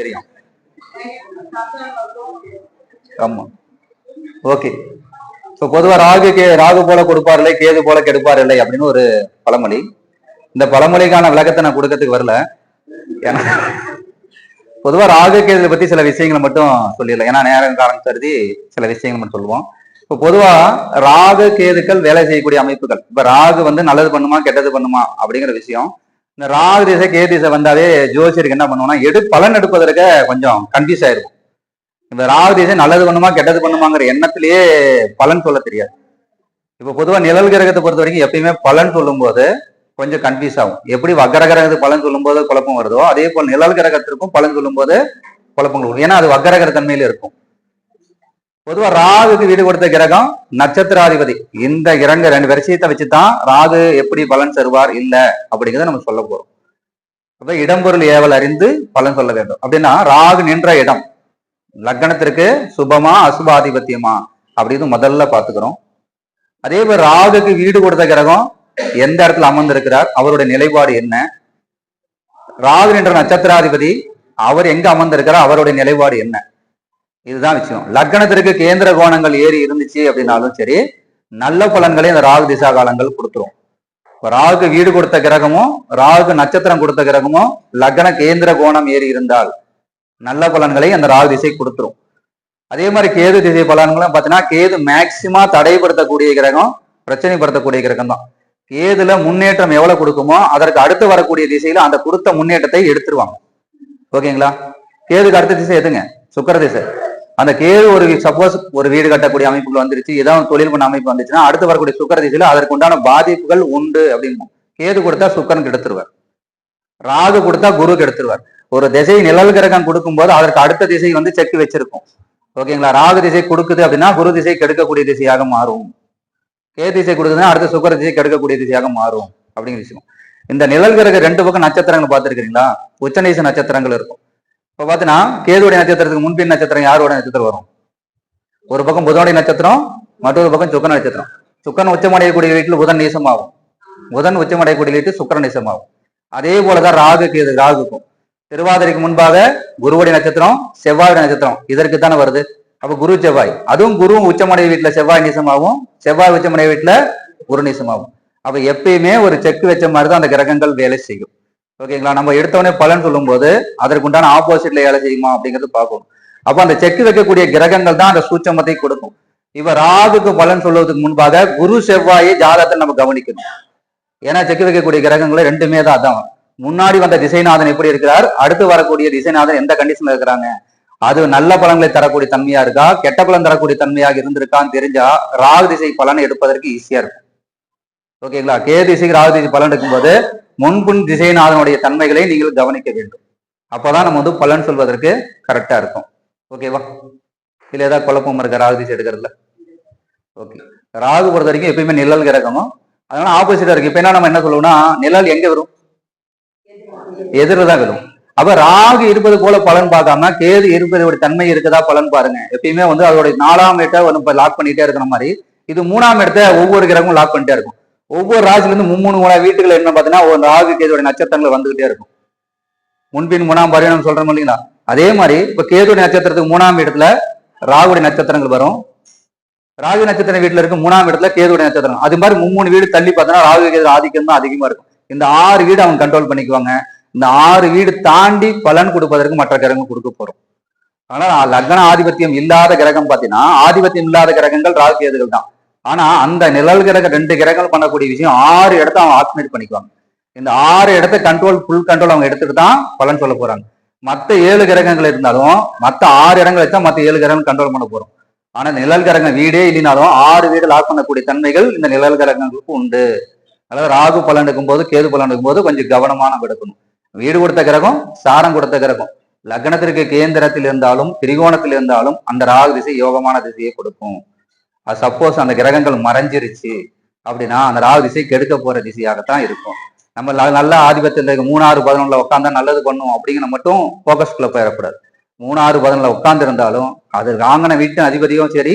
தெரியும். ஆமா. ஓகே இப்போ பொதுவா ராகு கே ராகு போல கொடுப்பார் இல்லை கேது போல கெடுப்பார் இல்லை அப்படின்னு ஒரு பழமொழி. இந்த பழமொழிக்கான விளக்கத்தை நான் கொடுக்கறதுக்கு வரல. ஏன்னா பொதுவா ராகு கேது பத்தி சில விஷயங்களை மட்டும் சொல்லிடலாம். ஏன்னா நேரம் காலம் கருதி சில விஷயங்கள் மட்டும் சொல்லுவோம். இப்போ பொதுவா ராகு கேதுக்கள் வேலை செய்யக்கூடிய அமைப்புகள். இப்ப ராகு வந்து நல்லது பண்ணுமா கெட்டது பண்ணுமா அப்படிங்கிற விஷயம் இந்த ராகு திசை கே திசை வந்தாவே ஜோசியருக்கு என்ன பண்ணுவோம்னா எடு பலன் எடுப்பதற்கு கொஞ்சம் கன்ஃபியூஸ் ஆயிருக்கும் இந்த ராகு திசை நல்லது பண்ணுமா கெட்டது பண்ணுமாங்கிற எண்ணத்திலேயே பலன் சொல்ல தெரியாது. இப்போ பொதுவாக நிழல் கிரகத்தை பொறுத்த வரைக்கும் எப்பயுமே பலன் சொல்லும்போது கொஞ்சம் கன்ஃபியூஸ் ஆகும். எப்படி வக்கர கிரகத்துக்கு பலன் சொல்லும்போது குழப்பம் வருதோ அதே போல் நிழல் கிரகத்திற்கும் பலன் சொல்லும்போது குழப்பங்கள் வரும். ஏன்னா அது வக்கரகிர தன்மையில இருக்கும். பொதுவா ராகுக்கு வீடு கொடுத்த கிரகம் நட்சத்திராதிபதி. இந்த இரண்டு ரெண்டு வரிசையத்தை வச்சுதான் ராகு எப்படி பலன் தருவார் இல்ல அப்படிங்கிறத நம்ம சொல்ல போறோம். அப்ப இடம்பொருள் ஏவல் அறிந்து பலன் சொல்ல வேண்டும். அப்படின்னா ராகு நின்ற இடம். லக்னத்திற்கு சுபமா அசுபாதிபத்தியமா அப்படின்னு முதல்ல பாத்துக்கிறோம் அதே போல் ராகுக்கு வீடு கொடுத்த கிரகம் எந்த இடத்துல அமர்ந்திருக்கிறார் அவருடைய நிலைப்பாடு என்ன? ராகு என்ற நட்சத்திராதிபதி அவர் எங்க அமர்ந்திருக்கிறார் அவருடைய நிலைப்பாடு என்ன? இதுதான் விஷயம். லக்னத்திற்கு கேந்திர கோணங்கள் ஏறி இருந்துச்சு அப்படின்னாலும் சரி நல்ல பலன்களை இந்த ராகு திசா காலங்கள் கொடுத்துரும். இப்போ ராகுக்கு வீடு கொடுத்த கிரகமும் ராகு நட்சத்திரம் கொடுத்த கிரகமும் லக்ன கேந்திர கோணம் ஏறி இருந்தால் நல்ல பலன்களை அந்த ராகு திசை கொடுத்துரும். அதே மாதிரி கேது திசை பலன்களும் பார்த்தீங்கன்னா கேது மேக்சிமா தடைப்படுத்தக்கூடிய கிரகம் பிரச்சனைப்படுத்தக்கூடிய கிரகம் தான் கேதுல முன்னேற்றம் எவ்வளவு கொடுக்குமோ அதற்கு அடுத்து வரக்கூடிய திசையில அந்த கொடுத்த முன்னேற்றத்தை எடுத்துருவாங்க. ஓகேங்களா? கேதுக்கு அடுத்த திசை எதுங்க? சுக்கர திசை. அந்த கேது ஒரு சப்போஸ் ஒரு வீடு கட்டக்கூடிய அமைப்புகள் வந்துருச்சு ஏதாவது தொழில் பண்ண அமைப்பு வந்துச்சுன்னா அடுத்து வரக்கூடிய சுக்கர திசையில அதற்கு உண்டான பாதிப்புகள் உண்டு அப்படின்னு கேது கொடுத்தா சுக்கரன் கெடுத்துருவார். ராகு கொடுத்தா குரு கெடுத்துருவார். ஒரு திசை நிழல் கிரகம் கொடுக்கும்போது அதற்கு அடுத்த திசை வந்து செக் வச்சிருக்கும். ஓகேங்களா ராகு திசை கொடுக்குது அப்படின்னா குரு திசை கெடுக்கக்கூடிய திசையாக மாறும். கே திசை கொடுக்குதுன்னா அடுத்த சுக்கர திசை கெடுக்கக்கூடிய திசையாக மாறும் அப்படிங்கிற விஷயம். இந்த நிழல் கிரக ரெண்டு பக்கம் நட்சத்திரங்கள் பார்த்துருக்கீங்களா உச்சநீச நட்சத்திரங்கள் இருக்கும். இப்ப பாத்தீங்கன்னா கேதுடைய நட்சத்திரத்துக்கு முன்பின் நட்சத்திரம் யாரோட நட்சத்திரம் வரும்? ஒரு பக்கம் புதனுடைய நட்சத்திரம் மற்றொரு பக்கம் சுக்கர நட்சத்திரம். சுக்கரன் உச்சமடையக்கூடிய வீட்டில் புதன் நீசமாகும். புதன் உச்சமடையக்கூடிய வீட்டு சுக்கரன் நீசமாகும். அதே போலதான் ராகு கேது ராகுக்கும். திருவாதிரைக்கு முன்பாக குருவுடைய நட்சத்திரம் செவ்வாயுடைய நட்சத்திரம். இதற்கு தானே வருது? அப்ப குரு செவ்வாய். அதுவும் குருவும் உச்சமடைய வீட்டுல செவ்வாய் நீசமாகும். செவ்வாய் உச்சமடைய வீட்டுல குரு நீசமாகும். அப்ப எப்பயுமே ஒரு செக் வச்ச மாதிரி தான் அந்த கிரகங்கள் வேலை செய்யும். ஓகேங்களா? நம்ம எடுத்தவொடனே பலன் சொல்லும்போது போது அதற்குண்டான ஆப்போசிட்ல வேலை செய்யுமா அப்படிங்கிறது பார்க்கணும் அப்ப அந்த செக்கு வைக்கக்கூடிய கிரகங்கள் தான் அந்த சூட்சமத்தை கொடுக்கும். இப்ப ராகுக்கு பலன் சொல்லுவதற்கு முன்பாக குரு செவ்வாயை ஜாதகத்தை நம்ம கவனிக்கணும். ஏன்னா செக்கு வைக்கக்கூடிய கிரகங்களை ரெண்டுமே தான் அதான். முன்னாடி வந்த திசைநாதன் எப்படி இருக்கிறார்? அடுத்து வரக்கூடிய திசைநாதன் எந்த கண்டிஷன்ல இருக்கிறாங்க? அது நல்ல பலன்களை தரக்கூடிய தன்மையா இருக்கா? கெட்ட பலன் தரக்கூடிய தன்மையாக இருந்திருக்கான்னு தெரிஞ்சா ராகு திசை பலனை எடுப்பதற்கு ஈஸியா இருக்கும். ஓகேங்களா? கே திசைக்கு ராகு திசை பலன் எடுக்கும்போது முன்பின் திசைநாதனுடைய தன்மைகளை நீங்கள் கவனிக்க வேண்டும். அப்போதான் நம்ம வந்து பலன் சொல்வதற்கு கரெக்டா இருக்கும். ஓகேவா இல்ல ஏதாவது குழப்பம் இருக்க? ராகு திசை எடுக்கிறதுல? ஓகே ராகு பொறுத்த வரைக்கும் எப்பயுமே நிழல் கிரகமும் அதனால ஆப்போசிட்டா இருக்கு. இப்ப என்ன நம்ம என்ன சொல்லுவோம்னா நிழல் எங்க வரும்? எதிரில் தான் வரும். அப்ப ராகு இருப்பது போல பலன் பார்க்காம கேது இருப்பதோட தன்மை இருக்குதா? பலன் பாருங்க. எப்பயுமே வந்து அதோட நாலாம் இடத்தை வந்து லாக் பண்ணிட்டே இருக்கிற மாதிரி இது மூணாம் இடத்தை ஒவ்வொரு கிரகமும் லாக் பண்ணிட்டே இருக்கும். ஒவ்வொரு ராசில இருந்து மும்மூணு மூணு வீட்டுகள் என்ன பார்த்தீங்கன்னா ஒரு ராகு கேதுடைய நட்சத்திரங்கள் வந்துகிட்டே இருக்கும். முன்பின் மூணாம் பரிணாமம் சொல்றோம் இல்லைங்களா? அதே மாதிரி இப்ப கேதுடைய நட்சத்திரத்துக்கு மூணாம் இடத்துல ராகுடைய நட்சத்திரங்கள் வரும். ராகு நட்சத்திரம் வீட்டுல இருக்கு மூணாம் இடத்துல கேதுடைய நட்சத்திரம். அது மாதிரி மும்மூணு வீடு தள்ளி பார்த்தோன்னா ராகு கேது ஆதிக்கம் தான் அதிகமா இருக்கும். இந்த ஆறு வீடு அவங்க கண்ட்ரோல் பண்ணிக்குவாங்க. இந்த ஆறு வீடு தாண்டி பலன் கொடுப்பதற்கு மற்ற கிரகம் கொடுக்க போறோம். ஆனா லக்ன ஆதிபத்தியம் இல்லாத கிரகம் பார்த்தீங்கன்னா ஆதிபத்தியம் இல்லாத கிரகங்கள் ராகு கேதுகள் தான். ஆனா அந்த நிழல் கிரக ரெண்டு கிரகங்கள் பண்ணக்கூடிய விஷயம் ஆறு இடத்த அவங்க ஆக்குமேட் பண்ணிக்குவாங்க. இந்த ஆறு இடத்த கண்ட்ரோல் ஃபுல் கண்ட்ரோல் அவங்க எடுத்துட்டு தான் பலன் சொல்ல போறாங்க. மற்ற ஏழு கிரகங்கள் இருந்தாலும் மற்ற ஆறு இடங்கள் வச்சா மற்ற ஏழு கிரகங்கள் கண்ட்ரோல் பண்ண போறோம். ஆனா நிழல் கிரகம் வீடே இல்லைனாலும் ஆறு வீடு லாக் பண்ணக்கூடிய தன்மைகள் இந்த நிழல் கிரகங்களுக்கு உண்டு. அதாவது ராகு பலன் எடுக்கும்போது கேது பலன் எடுக்கும்போது கொஞ்சம் கவனமா நம்ம எடுக்கணும் வீடு கொடுத்த கிரகம் சாரம் கொடுத்த கிரகம். லக்னத்திற்கு கேந்திரத்தில் இருந்தாலும் திரிகோணத்தில் இருந்தாலும் அந்த ராகு திசை யோகமான திசையை கொடுக்கும். அது சப்போஸ் அந்த கிரகங்கள் மறைஞ்சிருச்சு அப்படின்னா அந்த ராகு திசை கெடுக்க போற திசையாகத்தான் இருக்கும். நம்ம நல்ல ஆதிபத்தில் இருக்க மூணாறு பதினொன்றுல உட்காந்தா நல்லது பண்ணும் அப்படிங்கிற மட்டும் போக்கஸ்குள்ள போயிடக்கூடாது. மூணாறு பதினொன்றுல உட்காந்துருந்தாலும் அது வாங்கின வீட்டு அதிபதியும் சரி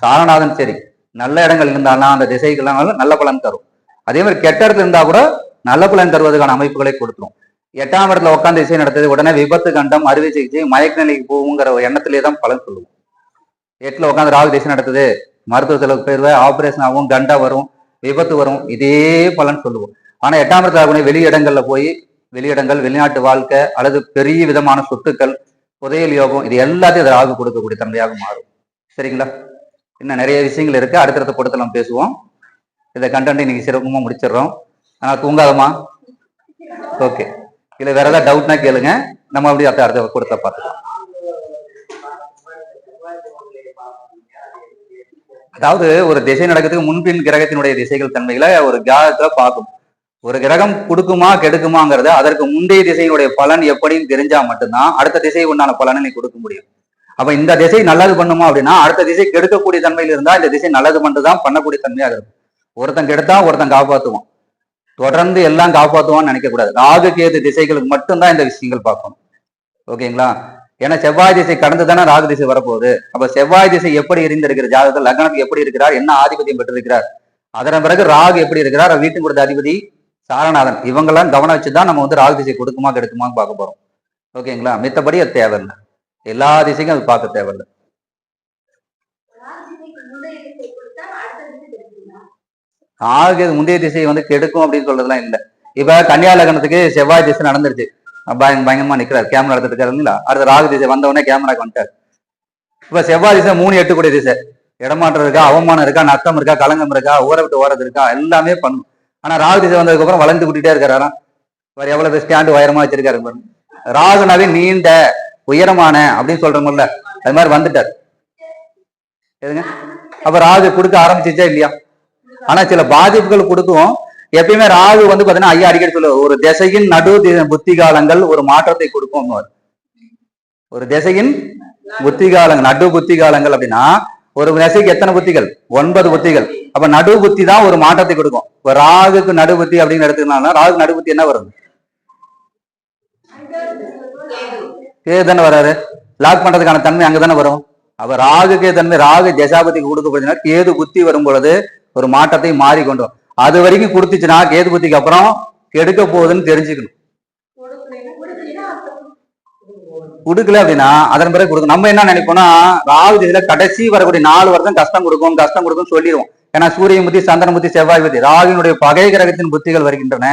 சாரநாதன் சரி நல்ல இடங்கள் இருந்தாலும் அந்த திசைகள்லாம் நல்ல பலன் தரும். அதே மாதிரி கெட்ட இடத்துல இருந்தா கூட நல்ல பலன் தருவதற்கான அமைப்புகளை கொடுத்துரும். எட்டாம் இடத்துல உட்காந்து இசை நடத்தது உடனே விபத்து கண்டம் அறுவை சிகிச்சை மயக்க நிலைக்கு போகுங்கிற ஒரு எண்ணத்திலே தான் பலன் சொல்லுவோம். எட்டுல உட்காந்து ராகு திசை நடத்துது மருத்துவ செலவு போயிருவ ஆபரேஷன் ஆகும் கண்டா வரும் விபத்து வரும் இதே பலன் சொல்லுவோம். ஆனா எட்டாம் இடத்துல ஆகக்கூடிய வெளி இடங்கள்ல போய் வெளியிடங்கள் வெளிநாட்டு வாழ்க்கை அல்லது பெரிய விதமான சொத்துக்கள் புதையல் யோகம் இது எல்லாத்தையும் அது ராகு கொடுக்கக்கூடிய தன்மையாக மாறும். சரிங்களா? இன்னும் நிறைய விஷயங்கள் இருக்கு. அடுத்தடுத்த கூட்டத்தில் நம்ம பேசுவோம். இதை கண்டென்ட் இன்னைக்கு சிறப்புமா முடிச்சிடுறோம். ஆனா தூங்காதமா ஓகே. இல்ல வேற ஏதாவது டவுட்னா கேளுங்க. நம்ம அப்படியே அடுத்த அடுத்த கூட்டத்தை பார்த்துக்கலாம். அதாவது ஒரு திசை நடக்கிறதுக்கு முன்பின் கிரகத்தினுடைய திசைகள் தன்மைகளை ஒரு ஜாதகத்துல பார்க்கும். ஒரு கிரகம் கொடுக்குமா கெடுக்குமாங்கிறத அதற்கு முந்தைய திசையினுடைய பலன் எப்படின்னு தெரிஞ்சா மட்டும்தான் அடுத்த திசை உண்டான பலனை நீ கொடுக்க முடியும். அப்ப இந்த திசை நல்லது பண்ணுமா அப்படின்னா அடுத்த திசை கெடுக்கக்கூடிய தன்மையில் இருந்தா இந்த திசை நல்லது பண்ணுதான் பண்ணக்கூடிய தன்மையாக இருக்கும். ஒருத்தன் கெடுத்தா ஒருத்தன் காப்பாத்துவான். தொடர்ந்து எல்லாம் காப்பாத்துவான்னு நினைக்க கூடாது ராகு கேது திசைகளுக்கு மட்டும்தான் இந்த விஷயங்கள் பார்க்கணும். ஓகேங்களா? ஏன்னா செவ்வாய் திசை கடந்து தானே ராகு திசை வரப்போகுது. அப்ப செவ்வாய் திசை எப்படி இருந்திருக்கிற ஜாதகத்தில் லக்னத்துக்கு எப்படி இருக்கிறார்? என்ன ஆதிபத்தியம் பெற்றிருக்கிறார்? அதன் பிறகு ராகு எப்படி இருக்கிறார்? அவர் கொடுத்த அதிபதி சாரநாதன். இவங்கெல்லாம் கவனம் வச்சுதான் நம்ம வந்து ராகு திசை கொடுக்குமா கெடுக்குமான்னு பார்க்க போறோம். ஓகேங்களா? மித்தபடி அது தேவையில்லை. எல்லா திசைக்கும் அது பார்க்க தேவையில்லை. ராஜ்யத்துக்கு ஆகு முந்தைய திசையை வந்து கெடுக்கும் அப்படின்னு சொல்றதுலாம் இல்லை. இப்ப கன்னியா லக்னத்துக்கு செவ்வாய் திசை நடந்துருச்சு. பயங்க பயங்கரமா நிக்கிறார். கேமரா எடுத்துட்டு இருக்காரு இல்லைங்களா அடுத்த ராகு திசை வந்தவொடனே கேமராக்கு வந்துட்டார். இப்ப செவ்வாய் திசை மூணு எட்டு கூடிய திசை. இடமாற்றம் இருக்கா? அவமானம் இருக்கா? நஷ்டம் இருக்கா? கலங்கம் இருக்கா? ஊரை விட்டு ஓரது இருக்கா? எல்லாமே பண்ணும். ஆனா ராகு திசை வந்ததுக்கு அப்புறம் வளர்ந்து கூட்டிகிட்டே இருக்காராம் வேற எவ்வளவு ஸ்டாண்டு உயரமா வச்சிருக்காரு பாருங்க ராகுனாவே நீண்ட உயரமான அப்படின்னு சொல்றோம்ல அது மாதிரி வந்துட்டார். எதுங்க? அப்ப ராகு கொடுக்க ஆரம்பிச்சிச்சா இல்லையா? ஆனா சில பாதிப்புகள் கொடுக்கும் எப்பயுமே ராகு வந்து பாத்தீங்கன்னா ஐயா அடிக்கடி சொல்லுவார் ஒரு திசையின் நடு புத்தி காலங்கள் ஒரு மாற்றத்தை கொடுக்கும் ஒரு திசையின் புத்தி காலங்கள் நடு புத்தி காலங்கள் அப்படின்னா ஒரு திசைக்கு எத்தனை புத்திகள்? ஒன்பது புத்திகள். அப்ப நடு புத்தி தான் ஒரு மாற்றத்தை கொடுக்கும். இப்ப ராகுக்கு நடு புத்தி அப்படின்னு எடுத்துக்கலாம்னா ராகு நடு புத்தி என்ன வரும்? கேது தானே வராரு. லாக் பண்றதுக்கான தன்மை அங்கதானே வரும். அப்ப ராகுக்கே தன்மை ராகு தசாபதிக்கு கொடுக்கப்படுதுன்னா கேது புத்தி வரும் பொழுது ஒரு மாற்றத்தை மாறி கொண்டு வரும். அது வரைக்கும் கொடுத்துச்சுன்னா கேது புத்திக்கு அப்புறம் கெடுக்க போகுதுன்னு தெரிஞ்சுக்கணும். கொடுக்கல அப்படின்னா அதன் பிறகு கொடுக்கும் நம்ம என்ன நினைப்போம்னா ராகு திசையில கடைசி வரக்கூடிய நாலு வருஷம் கஷ்டம் கொடுக்கும் கஷ்டம் கொடுக்கும் சொல்லிடுவோம். ஏன்னா சூரியன் புத்தி சந்திரன் புத்தி செவ்வாய் புத்தி ராகுனுடைய பகை கிரகத்தின் புத்திகள் வருகின்றன.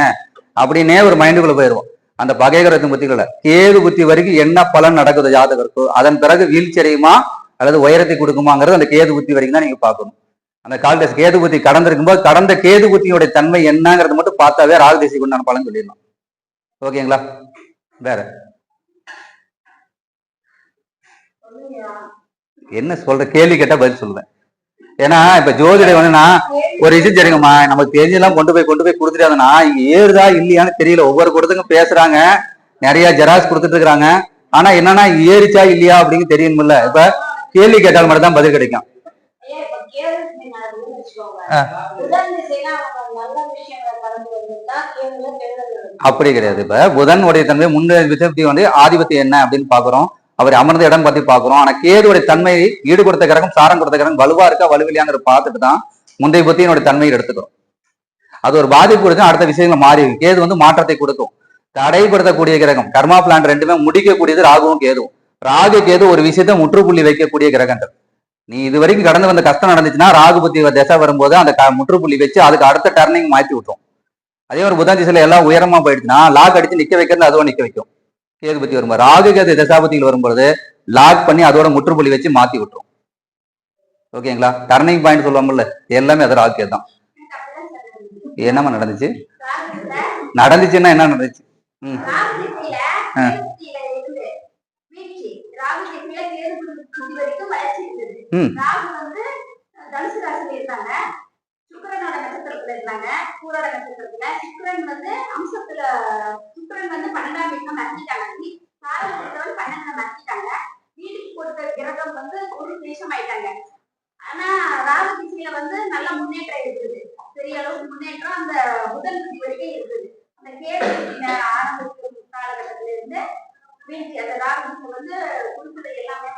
அப்படின்னே ஒரு மைண்டுக்குள்ள போயிடுவோம். அந்த பகை கிரகத்தின் புத்திகள். கேது புத்தி வரைக்கும் என்ன பலன் நடக்குது ஜாதகருக்கு? அதன் பிறகு வீழ்ச்சி அடையுமா அல்லது உயரத்தை கொடுக்குமாங்கிறது அந்த கேது புத்தி வரைக்கும் தான் நீங்க பார்க்கணும். அந்த கால்டஸ் கேது புத்தி கடந்திருக்கும் கடந்த கேது தன்மை என்னங்கிறத மட்டும் பார்த்தாவே ராகு குண்டான உண்டான பலன் சொல்லிடலாம். ஓகேங்களா? வேற. என்ன சொல்ற? கேள்வி கேட்டா பதில் சொல்லுவேன். ஏன்னா இப்ப ஜோதிடம் வேணும்னா ஒரு விஷயம் சரிங்கம்மா நமக்கு தெரிஞ்செல்லாம் கொண்டு போய் கொண்டு போய் கொடுத்துட்டாங்கன்னா இங்க ஏறுதா இல்லையான்னு தெரியல. ஒவ்வொரு கூட்டத்துக்கும் பேசுறாங்க. நிறைய ஜெராக்ஸ் கொடுத்துட்டு இருக்காங்க ஆனா என்னன்னா ஏறிச்சா இல்லையா அப்படின்னு தெரியணும்ல. இப்ப கேள்வி கேட்டால் மட்டும் தான் பதில் கிடைக்கும். அப்படி கிடையாது. இப்ப புதன் உடைய தன்மை முன்னே விசக்தி வந்து ஆதிபத்தியம் என்ன அப்படின்னு பாக்குறோம் அவர் அமர்ந்த இடம் பத்தி பாக்குறோம் ஆனா கேதுடைய தன்மை ஈடு கொடுத்த கிரகம் சாரம் கொடுத்த கிரகம் வலுவா இருக்கா வலுவில்லையாங்கிற பார்த்துட்டு தான் முந்தைய புத்தியினுடைய தன்மையை எடுத்துக்கிறோம். அது ஒரு பாதிப்பு கொடுக்கும் அடுத்த விஷயங்கள் மாறி. கேது வந்து மாற்றத்தை கொடுக்கும். தடைப்படுத்தக்கூடிய கிரகம் கர்மா பிளான் ரெண்டுமே முடிக்கக்கூடியது ராகுவும் கேதுவும். ராகு கேது ஒரு விஷயத்தை முற்றுப்புள்ளி வைக்கக்கூடிய கிரகங்கள். நீ இது வரைக்கும் கடந்து வந்த கஷ்டம் நடந்துச்சுன்னா ராகு புத்தி திசை வரும்போது அந்த முற்றுப்புள்ளி வச்சு அதுக்கு அடுத்த டர்னிங் மாத்தி விட்டுரும். அதே ஒரு புதன் திசையில எல்லாம் உயரமா போயிடுச்சுன்னா லாக் அடிச்சு நிக்க வைக்கிறது அதுவும் நிக்க வைக்கும். கேது பத்தி வரும்போது ராகு கேது தசாபதியில் வரும்பொழுது லாக் பண்ணி அதோட முற்றுப்புள்ளி வச்சு மாத்தி விட்டுரும். ஓகேங்களா டர்னிங் பாயிண்ட் சொல்லுவாங்கல்ல எல்லாமே அது ராகு தான். அப்படிதான் சொல்லுங்க. என்னமா நடந்துச்சு? நடந்துச்சுன்னா என்ன நடந்துச்சு? ம் ராகு திசையில ஆ. கேது திசையில இருந்து வீழ்ச்சி. ராகு புத்தி வரைக்கும் வளர்ச்சி இருந்தது. ராகு வந்து தனுசு ராசியில இருந்தாங்க. சுக்கிரனோட நட்சத்திரத்துல இருந்தாங்க. பூராட நட்சத்திரத்துல. சுக்கிரன் வந்து அம்சத்துல சுக்கிரன் வந்து பன்னெண்டாம் வீட்டுல மறைஞ்சிட்டாங்க. சாரபுத்திரன் பன்னெண்டுல மறைஞ்சிட்டாங்க. வீட்டுக்கு கொடுத்த கிரகம் வந்து ஒரு தேசம் ஆயிட்டாங்க ஆனா ராகு திசையில வந்து நல்ல முன்னேற்றம் இருக்குது பெரிய அளவுக்கு முன்னேற்றம் அந்த புதன் புத்தி வரைக்கும் இருக்குது அந்த திசையில ஆரம்பிச்ச காலகட்டத்துல இருந்து வீழ்ச்சி. அந்த ராகு திசை வந்து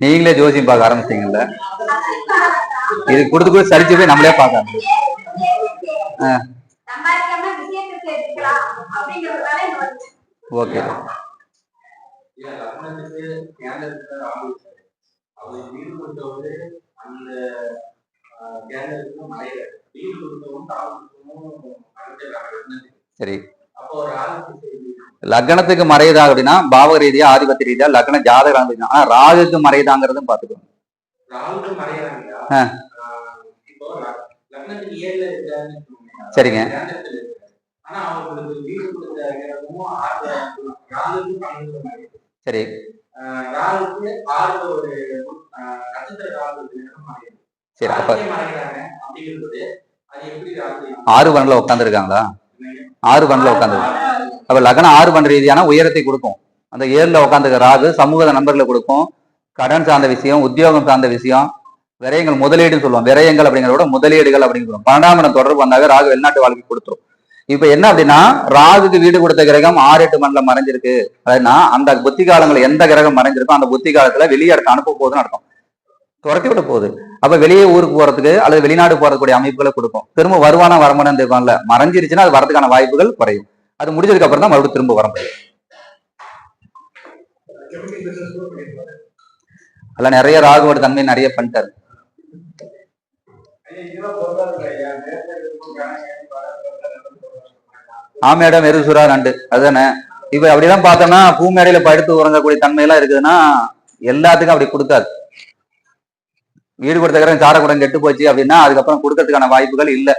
நீங்களே ஜோசியம் பார்க்க ஆரம்பிச்சிங்கல்ல இது கொடுத்து கொடுத்து சரிச்சு போய் நம்மளே பார்க்கலாம் ஆ. ஓகே. சரி. லக்னத்துக்கு மறையுதா அப்படின்னா பாவக ரீதியா ஆதிபத்திய ரீதியா லக்ன ஜாதகம் இருந்துச்சுன்னா ஆனா ராகுக்கு மறையுதாங்கிறதும் பாத்துக்கோங்க. சரிங்க. சரி. சரி அப்ப ஆறு பன்ல உட்காந்துருக்காங்களா ஆறு பன்ல உட்காந்து அப்ப லக்னம் ஆறு பன் ரீதியான உயரத்தை கொடுக்கும். அந்த ஏழுல உட்காந்துக்க ராகு சமூக நம்பர்ல கொடுக்கும். கடன் சார்ந்த விஷயம் உத்தியோகம் சார்ந்த விஷயம் விரயங்கள் முதலீடுன்னு சொல்லுவோம். விரயங்கள் அப்படிங்கிறத விட முதலீடுகள் அப்படின்னு சொல்லுவோம். பன்னெண்டாம் இடம் தொடர்பு வந்தாக ராகு வெளிநாட்டு வாழ்க்கை கொடுத்துரும். இப்ப என்ன அப்படின்னா ராகுக்கு வீடு கொடுத்த கிரகம் ஆறு எட்டு மண்டலம் மறைஞ்சிருக்கு. அப்படின்னா அந்த புத்தி காலங்கள் எந்த கிரகம் மறைஞ்சிருக்கோ அந்த புத்தி காலத்துல வெளியே அனுப்ப போகுதுன்னு அர்த்தம். துரத்தி விட போகுது. அப்ப வெளியே ஊருக்கு போறதுக்கு அல்லது வெளிநாடு போறதுக்கூடிய அமைப்புகளை கொடுக்கும். திரும்ப வருவானா வரமானு இருக்கும்ல மறைஞ்சிருச்சுன்னா அது வரதுக்கான வாய்ப்புகள் குறையும். அது முடிஞ்சதுக்கு அப்புறம் தான் மறுபடியும் திரும்ப வர முடியும். அதுல நிறைய ராகுவோட தன்மை நிறைய பண்ணிட்டாரு. ஆமையிடம் எருசுரா நண்டு. அதுதானே. இப்ப அப்படிதான் பார்த்தோம்னா பூமேடையில படுத்து உறங்கக்கூடிய தன்மை எல்லாம் இருக்குதுன்னா எல்லாத்துக்கும் அப்படி கொடுக்காது. வீடு கொடுத்தக்கிறேன் சாரக்குடம் கெட்டு போச்சு அப்படின்னா அதுக்கப்புறம் கொடுக்கறதுக்கான வாய்ப்புகள் இல்ல.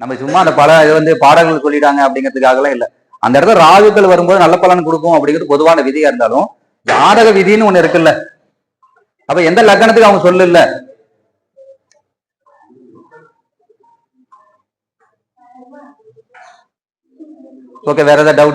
நம்ம சும்மா அந்த பல இது வந்து பாடல்கள் சொல்லிட்டாங்க அப்படிங்கிறதுக்காகலாம் இல்ல. அந்த இடத்துல ராகுக்கள் வரும்போது நல்ல பலன் கொடுக்கும் அப்படிங்கிறது பொதுவான விதியா இருந்தாலும் ஜாதக விதின்னு ஒண்ணு இருக்குல்ல. அப்ப எந்த லக்கணத்துக்கு அவங்க சொல்லல ஓகே வேற ஏதாவது டவுட்